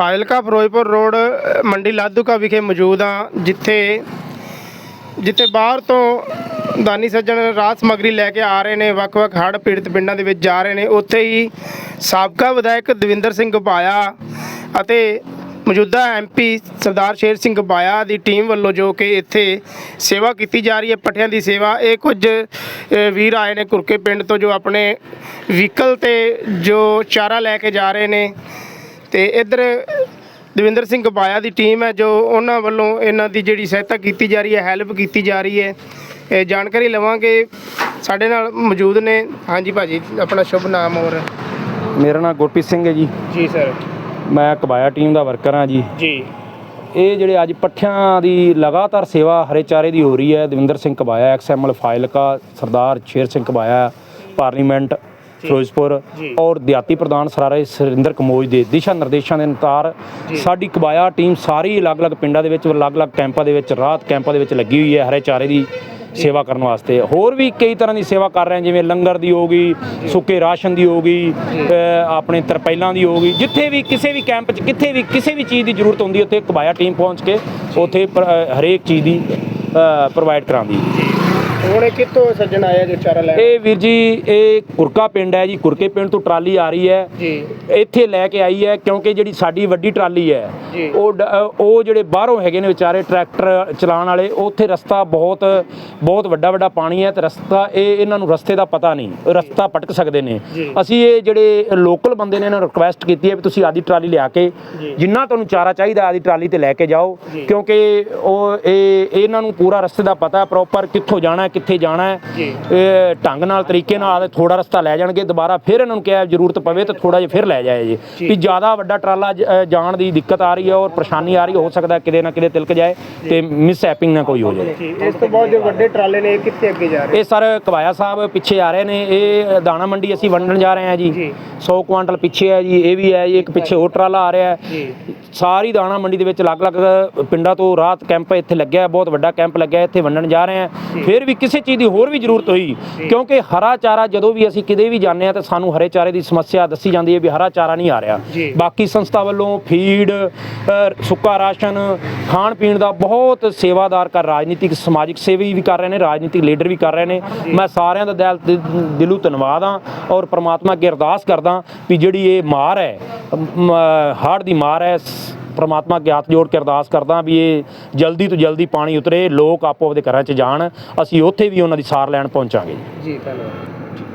Fazilka Firozpur road ਮੰਡੀ ਲਾਧੂਕਾ ਵਿਖੇ ਮੌਜੂਦ ਹਾਂ, ਜਿੱਥੇ ਜਿੱਥੇ ਬਾਹਰ ਤੋਂ ਦਾਨੀ ਸੱਜਣ ਰਾਤ ਸਮੱਗਰੀ ਲੈ ਕੇ ਆ ਰਹੇ ਨੇ, ਵੱਖ-ਵੱਖ ਹੜ੍ਹ ਪੀੜਤ ਪਿੰਡਾਂ ਦੇ ਵਿੱਚ ਜਾ ਰਹੇ ਨੇ। ਉੱਥੇ ਹੀ ਸਾਬਕਾ ਵਿਧਾਇਕ ਦਵਿੰਦਰ ਸਿੰਘ ਬਾਇਆ ਅਤੇ ਮੌਜੂਦਾ ਐਮਪੀ ਸਰਦਾਰ ਸ਼ੇਰ ਸਿੰਘ ਬਾਇਆ ਦੀ ਟੀਮ ਵੱਲੋਂ ਜੋ ਕਿ ਇੱਥੇ ਸੇਵਾ ਕੀਤੀ ਜਾ ਰਹੀ ਹੈ, ਪੱਠਿਆਂ ਦੀ ਸੇਵਾ, ਇਹ ਕੁਝ ਵੀਰ ਆਏ ਨੇ ਕੁਰਕੇ ਪਿੰਡ ਤੋਂ ਜੋ ਆਪਣੇ ਵਹੀਕਲ ਤੇ ਜੋ ਚਾਰਾ ਲੈ ਕੇ ਜਾ ਰਹੇ ਨੇ। ਤੇ ਇੱਧਰ ਦਵਿੰਦਰ ਸਿੰਘ ਬਾਇਆ ਦੀ ਟੀਮ ਹੈ ਜੋ ਉਹਨਾਂ ਵੱਲੋਂ ਇਹਨਾਂ ਦੀ ਜਿਹੜੀ ਸਹਾਇਤਾ ਕੀਤੀ ਜਾ ਰਹੀ ਹੈ ਹੈਲਪ ਕੀਤੀ ਜਾ ਰਹੀ ਹੈ। ਇਹ ਜਾਣਕਾਰੀ ਲਵਾਂਗੇ। ਸਾਡੇ ਨਾਲ ਮੌਜੂਦ ਨੇ। ਹਾਂਜੀ ਭਾਜੀ ਆਪਣਾ ਸ਼ੁਭ ਨਾਮ ਹੋਰ ਮੇਰਾ ਨਾਮ ਗੁਰਪ੍ਰੀਤ ਸਿੰਘ ਹੈ ਜੀ। ਜੀ ਸਰ ਮੈਂ ਕਬਾਇਆ ਟੀਮ ਦਾ ਵਰਕਰ ਹਾਂ ਜੀ। ਜੀ। ਇਹ ਜਿਹੜੇ ਅੱਜ ਪੱਠਿਆਂ ਦੀ ਲਗਾਤਾਰ ਸੇਵਾ ਹਰੇ ਚਾਰੇ ਦੀ ਹੋ ਰਹੀ ਹੈ। ਦਵਿੰਦਰ ਸਿੰਘ ਕਬਾਇਆ ਐਕਸਐਮਐਲ ਫਾਇਲਕਾ ਸਰਦਾਰ ਸ਼ੇਰ ਸਿੰਘ ਕਬਾਇਆ ਪਾਰਲੀਮੈਂਟ ਫਿਰੋਜ਼ਪੁਰ। ਔਰ ਦਿਹਾਤੀ ਪ੍ਰਧਾਨ ਸਰਾਰੇ ਸੁਰਿੰਦਰ ਕਮੋਜ ਦੇ ਦਿਸ਼ਾ ਨਿਰਦੇਸ਼ਾਂ ਦੇ ਅਨੁਸਾਰ ਸਾਡੀ ਕਬਾਇਆ ਟੀਮ ਸਾਰੀ ਅਲੱਗ-ਅਲੱਗ ਪਿੰਡਾਂ ਦੇ ਵਿੱਚ ਅਲੱਗ-ਅਲੱਗ ਕੈਂਪਾਂ ਦੇ ਵਿੱਚ ਰਾਤ ਕੈਂਪਾਂ ਦੇ ਵਿੱਚ ਲੱਗੀ ਹੋਈ ਹੈ ਹਰੇ ਚਾਰੇ ਦੀ ਸੇਵਾ ਕਰਨ ਵਾਸਤੇ। ਹੋਰ ਵੀ ਕਈ ਤਰ੍ਹਾਂ ਦੀ ਸੇਵਾ ਕਰ ਰਹੇ ਹਾਂ ਜਿਵੇਂ ਲੰਗਰ ਦੀ ਹੋ ਗਈ ਸੁੱਕੇ ਰਾਸ਼ਨ ਦੀ ਹੋ ਗਈ ਆਪਣੇ ਤਰਪੈਲਾਂ ਦੀ ਹੋ ਗਈ। ਜਿੱਥੇ ਵੀ ਕਿਸੇ ਵੀ ਕੈਂਪ 'ਚ ਕਿੱਥੇ ਵੀ ਕਿਸੇ ਵੀ ਚੀਜ਼ ਦੀ ਜ਼ਰੂਰਤ ਹੁੰਦੀ ਉੱਥੇ ਕਬਾਇਆ ਟੀਮ ਪਹੁੰਚ ਕੇ ਉੱਥੇ ਹਰੇਕ ਚੀਜ਼ ਦੀ ਪ੍ਰੋਵਾਈਡ ਕਰਾਉਂਦੀ ਹੈ। ਹੁਣ ਇਹ ਕਿੱਥੋਂ ਸੱਜਣ ਆਇਆ ਜੋ ਚਾਰਾ ਲੈ ਇਹ ਵੀਰ ਜੀ ਇਹ ਕੁਰਕਾ ਪਿੰਡ ਹੈ ਜੀ ਕੁਰਕੇ ਪਿੰਡ ਤੋਂ ਟਰਾਲੀ ਆ ਰਹੀ ਹੈ ਜੀ ਇੱਥੇ ਲੈ ਕੇ ਆਈ ਹੈ ਕਿਉਂਕਿ ਜਿਹੜੀ ਸਾਡੀ ਵੱਡੀ ਟਰਾਲੀ ਹੈ। ਉਹ ਉਹ ਜਿਹੜੇ ਬਾਹਰੋਂ ਹੈਗੇ ਨੇ ਵਿਚਾਰੇ ਟਰੈਕਟਰ ਚਲਾਉਣ ਵਾਲੇ ਉੱਥੇ ਰਸਤਾ ਬਹੁਤ ਬਹੁਤ ਵੱਡਾ ਵੱਡਾ ਪਾਣੀ ਹੈ ਤੇ ਰਸਤਾ ਇਹ ਇਹਨਾਂ ਨੂੰ ਰਸਤੇ ਦਾ ਪਤਾ ਨਹੀਂ ਰਸਤਾ ਭਟਕ ਸਕਦੇ ਨੇ। ਅਸੀਂ ਇਹ ਜਿਹੜੇ ਲੋਕਲ ਬੰਦੇ ਨੇ ਇਹਨਾਂ ਨੂੰ ਰਿਕੁਐਸਟ ਕੀਤੀ ਹੈ ਵੀ ਤੁਸੀਂ ਆਦੀ ਟਰਾਲੀ ਲਿਆ ਕੇ। ਜਿੰਨਾ ਤੁਹਾਨੂੰ ਚਾਰਾ ਚਾਹੀਦਾ ਆਦੀ ਟਰਾਲੀ ਤੇ ਲੈ ਕੇ ਜਾਓ। ਕਿਉਂਕਿ ਉਹ ਇਹ ਇਹਨਾਂ ਨੂੰ ਪੂਰਾ ਰਸਤੇ ਦਾ ਪਤਾ ਹੈ ਪ੍ਰੋਪਰ ਕਿੱਥੋਂ ਜਾਣਾ ਕਿੱਥੇ ਜਾਣਾ ਹੈ। ਇਹ ਢੰਗ ਨਾਲ ਤਰੀਕੇ ਨਾਲ ਥੋੜਾ ਰਸਤਾ ਲੈ ਜਾਣਗੇ ਦੁਬਾਰਾ ਫਿਰ ਇਹਨਾਂ ਨੂੰ ਕਿਹਾ ਜ਼ਰੂਰਤ ਪਵੇ ਤਾਂ ਥੋੜਾ ਜਿਹਾ ਫਿਰ ਲੈ ਜਾਏ ਜੀ। ਵੀ ਜ਼ਿਆਦਾ ਵੱਡਾ ਟਰਾਲਾ ਜਾਣ ਦੀ ਦਿੱਕਤ ਆ ਰਹੀ ਹੈ ਔਰ ਪਰੇਸ਼ਾਨੀ ਆ ਰਹੀ ਹੈ ਸਕਦਾ ਕਿਤੇ ਨਾ ਕਿਤੇ ਤਿਲਕ ਜਾਏ ਤੇ ਮਿਸ ਹੈਪਿੰਗ ਨਾ ਕੋਈ ਹੋ ਜਾਏ। ਇਸ ਤੋਂ ਬਾਅਦ ਜੋ ਵੱਡੇ ਟਰਾਲੇ ਨੇ ਇਹ ਕਿੱਥੇ ਅੱਗੇ ਜਾ ਰਹੇ? ਇਹ ਸਰ ਕਵਾਇਆ ਸਾਹਿਬ ਪਿੱਛੇ ਆ ਰਹੇ ਨੇ ਇਹ ਦਾਣਾ ਮੰਡੀ ਅਸੀਂ ਵੰਡਣ ਜਾ ਰਹੇ ਹਾਂ ਜੀ। ਜੀ। 100 ਕੁਆਂਟਲ ਪਿੱਛੇ ਹੈ ਜੀ ਇਹ ਵੀ ਹੈ ਜੀ ਇੱਕ ਪਿੱਛੇ ਹੋਰ ਟਰਾਲਾ ਆ ਰਿਹਾ ਹੈ। ਜੀ। ਸਾਰੀ ਦਾਣਾ ਮੰਡੀ ਦੇ ਵਿੱਚ ਅਲੱਗ-ਅਲੱਗ ਪਿੰਡਾਂ ਤੋਂ ਰਾਤ ਕੈਂਪ ਇੱਥੇ ਲੱਗਿਆ ਬਹੁਤ ਵੱਡਾ ਕੈਂਪ ਲੱਗਿਆ ਇੱਥੇ ਵੰਡਣ ਜਾ ਰਹੇ ਹਾਂ। ਫਿਰ ਵੀ ਕਿਸੇ ਚੀਜ਼ ਦੀ ਹੋਰ ਵੀ ਜ਼ਰੂਰਤ ਹੋਈ ਕਿਉਂਕਿ ਹਰਾ ਚਾਰਾ ਜਦੋਂ ਵੀ ਅਸੀਂ ਕਿਤੇ ਵੀ ਜਾਂਦੇ ਹਾਂ ਤਾਂ ਸਾਨੂੰ ਹਰੇ ਚਾਰੇ ਦੀ ਸਮੱਸਿਆ ਦੱਸੀ ਜਾਂਦੀ ਹੈ ਵੀ ਹਰਾ ਚਾਰਾ ਨਹੀਂ ਆ ਰਿਹਾ। ਬਾਕੀ ਸੰਸਥਾ ਵੱਲੋਂ ਫੀਡ ਸੁੱਕਾ ਰਾਸ਼ਨ ਖਾਣ ਪੀਣ ਦਾ ਬਹੁਤ ਸੇਵਾਦਾਰ ਕਰ ਰਾਜਨੀਤਿਕ ਸਮਾਜਿਕ ਸੇਵੀ ਵੀ ਕਰ ਰਹੇ ਨੇ ਰਾਜਨੀਤਿਕ ਲੀਡਰ ਵੀ ਕਰ ਰਹੇ ਨੇ। ਮੈਂ ਸਾਰਿਆਂ ਦਾ ਦਿਲ ਧੰਨਵਾਦ ਹਾਂ ਔਰ ਪ੍ਰਮਾਤਮਾ ਅੱਗੇ ਅਰਦਾਸ ਕਰਦਾ ਵੀ ਜਿਹੜੀ ਇਹ ਮਾਰ ਹੈ ਹਾਰਟ ਦੀ ਮਾਰ ਹੈ। ਪਰਮਾਤਮਾ ਪ੍ਰਮਾਤਮਾ ਅੱਗੇ ਹੱਥ ਜੋੜ ਕੇ ਅਰਦਾਸ ਕਰਦਾ ਵੀ ਇਹ ਜਲਦੀ ਤੋਂ ਜਲਦੀ ਪਾਣੀ ਉਤਰੇ, ਲੋਕ ਆਪੋ ਆਪਣੇ ਘਰਾਂ 'ਚ ਜਾਣ। ਅਸੀਂ ਉੱਥੇ ਵੀ ਉਹਨਾਂ ਦੀ ਸਾਰ ਲੈਣ ਪਹੁੰਚਾਂਗੇ। ਜੀ, ਧੰਨਵਾਦ।